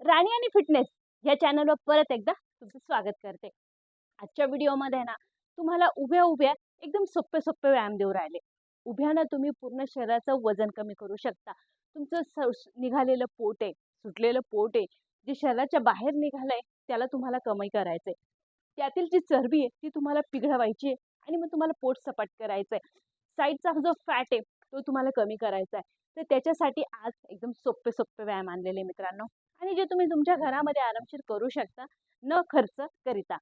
राणी आणि फिटनेस या चॅनलवर परत एकदा तुमचं स्वागत करते. आजच्या व्हिडिओमध्ये ना तुम्हाला उभ्या उभ्या एकदम सोपे सोपे व्यायाम देऊ राहिले. उभ्यानं तुम्ही पूर्ण शरीराचं वजन कमी करू शकता. तुमचं स निघालेलं पोट आहे सुटलेलं पोट आहे जे शरीराच्या बाहेर निघालंय त्याला तुम्हाला कमी करायचंय. त्यातील जी चरबी आहे ती तुम्हाला पिघळवायची आहे आणि मग तुम्हाला पोट सपाट करायचं आहे साईडचा जो फॅट आहे तो तुम्हाला कमी करायचा आहे तर त्याच्यासाठी आज एकदम सोपे सोपे व्यायाम आणलेले मित्रांनो. आणि जे तुम्ही तुमच्या घरामध्ये आरामशीर करू शकता न खर्च करिता.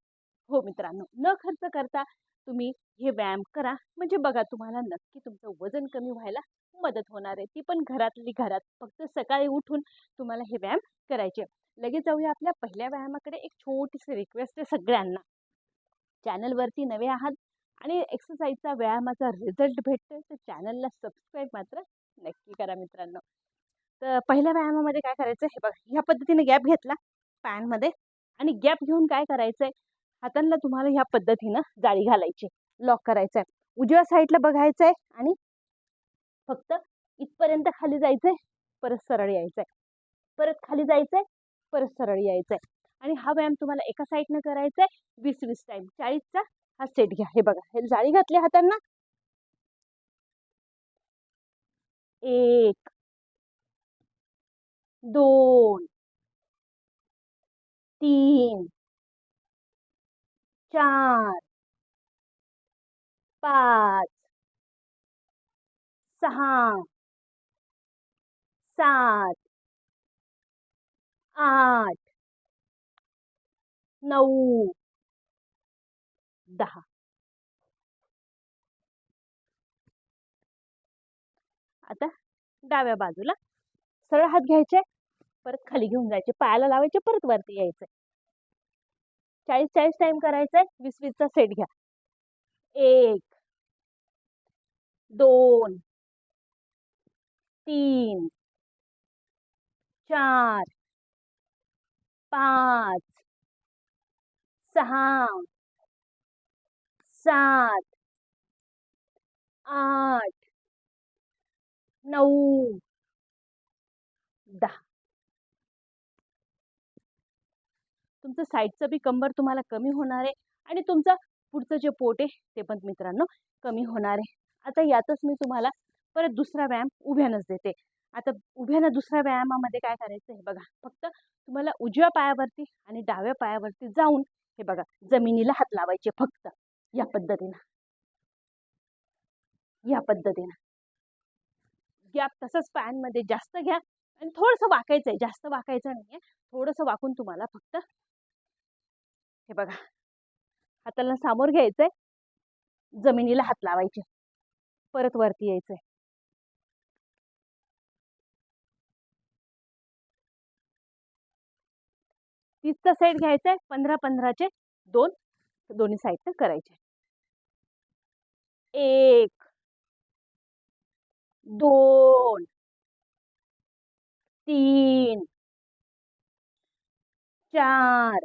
हो मित्रांनो न खर्च करता तुम्ही हे व्यायाम करा. म्हणजे बघा तुम्हाला नक्की तुमचं वजन कमी व्हायला मदत होणार आहे. ती पण घरातली घरात. फक्त सकाळी उठून तुम्हाला हे व्यायाम करायचे. लगेच जाऊया आपल्या पहिल्या व्यायामाकडे. एक छोटीशी रिक्वेस्ट आहे सगळ्यांना. चॅनलवरती नवे आहात आणि एक्सरसाइजचा व्यायामाचा रिझल्ट भेटतोय तर चॅनलला सबस्क्राईब मात्र नक्की करा मित्रांनो. तर पहिल्या व्यायामामध्ये काय करायचं हे बघा ह्या पद्धतीने गॅप घेतला पॅनमध्ये आणि गॅप घेऊन काय करायचं आहे हातांना तुम्हाला ह्या पद्धतीनं जाळी घालायची लॉक करायचं आहे उजव्या साईडला बघायचं आहे आणि फक्त इथपर्यंत खाली जायचं आहे परत सरळ यायचं आहे परत खाली जायचं आहे परत सरळ यायचं आहे आणि हा व्यायाम तुम्हाला एका साईडनं करायचा आहे वीस वीस टाईम चाळीसचा हा सेट घ्या. हे बघा हे जाळी घातली हातांना. एक दोन तीन चार पाच सहा सात आठ नऊ दहा. आता डाव्या बाजूला सरळ हात घ्यायचे. परत खाली घेऊन जायचे पायाला लावायचे परत वरती यायचे. चाळीस चाळीस टाइम करायचा वीस वीसचा सेट घ्या. एक दोन तीन चार पाच सहा सात आठ नऊ दहा. तुमचं साईडचं बी कंबर तुम्हाला कमी होणार आहे आणि तुमचं पुढचं जे पोट आहे ते पण मित्रांनो कमी होणार आहे. आता यातच मी तुम्हाला परत दुसरा व्यायाम उभ्यानंच देते. आता उभ्यानं दुसऱ्या व्यायामामध्ये काय करायचं हे बघा. फक्त तुम्हाला उजव्या पायावरती आणि डाव्या पायावरती जाऊन हे बघा जमिनीला हात लावायचे फक्त या पद्धतीनं. या पद्धतीनं. गॅप तसंच पॅनमध्ये जास्त घ्या आणि थोडंसं वाकायचं आहे जास्त वाकायचं नाही आहे थोडंसं वाकून तुम्हाला फक्त हे बघा. हाताला सामोर घ्यायचंय. जमिनीला हात लावायचे. परत वरती यायचंय. तीसचा सेट घ्यायचा आहे पंधरा पंधराचे दोन. दोन्ही साईडनं करायचे. एक. दोन. तीन. चार.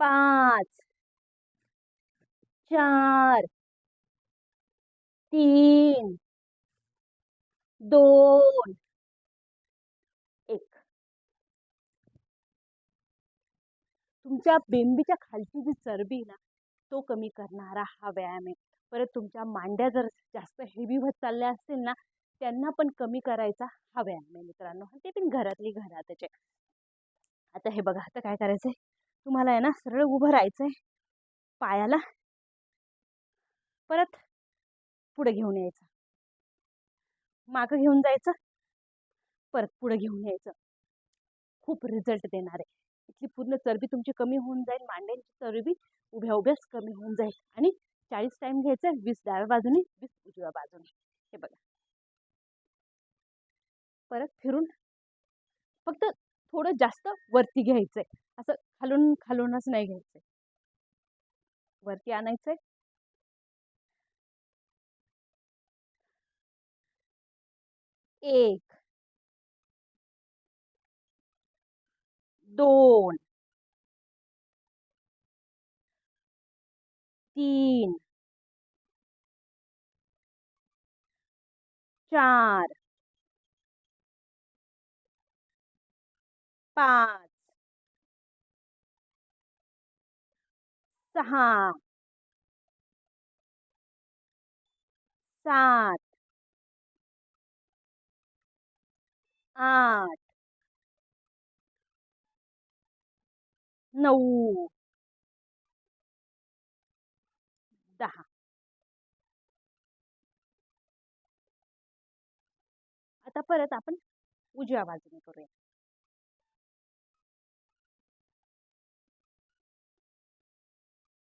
पाच चार तीन दोन एक. तुमच्या बेंबीच्या खालची जी चरबी ना तो कमी करणारा हा व्यायाम आहे. परत तुमच्या मांड्या जर जास्त हेवी होत चालल्या असतील ना त्यांना पण कमी करायचा हा व्यायाम आहे मित्रांनो. ते पण घरातली घरातच आहे. आता हे बघा आता काय करायचंय? तुम्हाला आहे ना सरळ उभं राहायचं आहे पायाला. परत पुढे घेऊन यायचं. मागं घेऊन जायचं. परत पुढे घेऊन यायचं. खूप रिझल्ट देणार. आहे इथली पूर्ण चरबी तुमची कमी होऊन जाईल मांड्यांची चरबी उभ्या उभ्याच कमी होऊन जाईल. आणि चाळीस टाइम घ्यायचं वीस डाव्या बाजूने वीस उजव्या बाजूने. हे बघा. परत फिरून फक्त थोडं जास्त वरती घ्यायचंय. असं खालून खालूनच नाही घ्यायचे. वरती आणायचंय एक. दोन. तीन. चार. पाच. सहा. सात. आठ. नऊ. दहा. आता परत आपण उजव्या बाजूने करूया.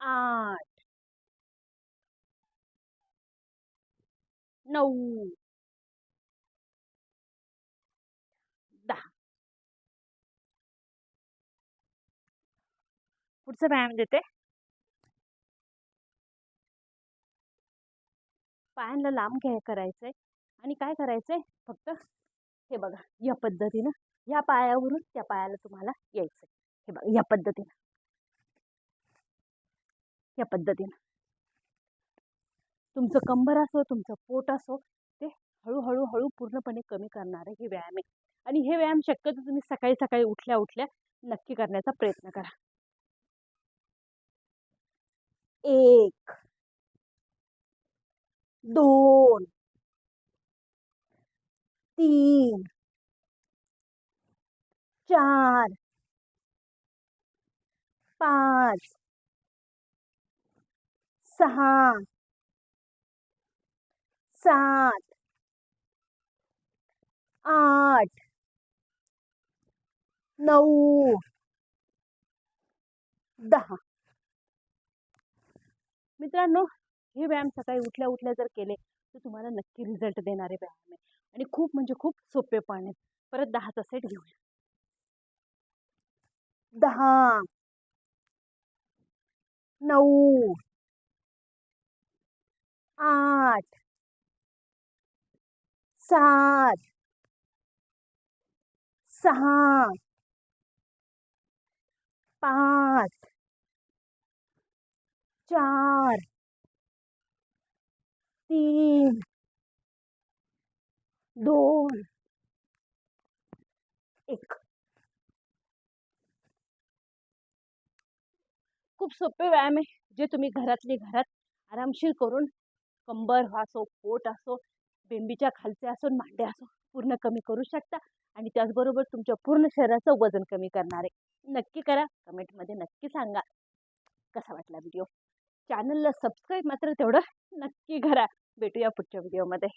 आठ. नऊ. दहा. पुढचा व्यायाम देते. पायांना लांब घ्याय करायचंय. आणि काय करायचंय? फक्त हे बघा या पद्धतीनं या पायावरून त्या पायाला तुम्हाला यायचंय. हे बघा या पद्धतीनं. या पद्धतीनं. तुमचं कंबर असो तुमचं पोट असो ते हळूहळू हळू पूर्णपणे कमी करणारे हे व्यायाम आहे. आणि हे व्यायाम शक्यतो तुम्ही सकाळी सकाळी उठल्या उठल्या नक्की करण्याचा प्रयत्न करा. एक दोन तीन चार पाच सहा. सात. आठ. नऊ. दहा. मित्रांनो हे व्यायाम सकाळी उठल्या उठल्या जर केले तर तुम्हाला नक्की रिझल्ट देणारे व्यायाम आहे. आणि खूप म्हणजे खूप सोपे पण आहेत परत दहाचा सेट घेऊया. दहा. नऊ. सात सहा पाच। चार। तीन। दोन एक। खूप सोपे व्यायाम आहे जे तुम्ही घरातली घरात आरामशीर करून कंबर असो पोट असो बेंबीच्या खालचे असो मांडे असो पूर्ण कमी करू शकता आणि त्याचबरोबर तुमच्या पूर्ण शरीराचं वजन कमी करणार. आहे नक्की करा. कमेंटमध्ये नक्की सांगा. कसा वाटला व्हिडिओ चॅनलला सबस्क्राईब मात्र तेवढं नक्की करा. भेटूया पुढच्या व्हिडिओमध्ये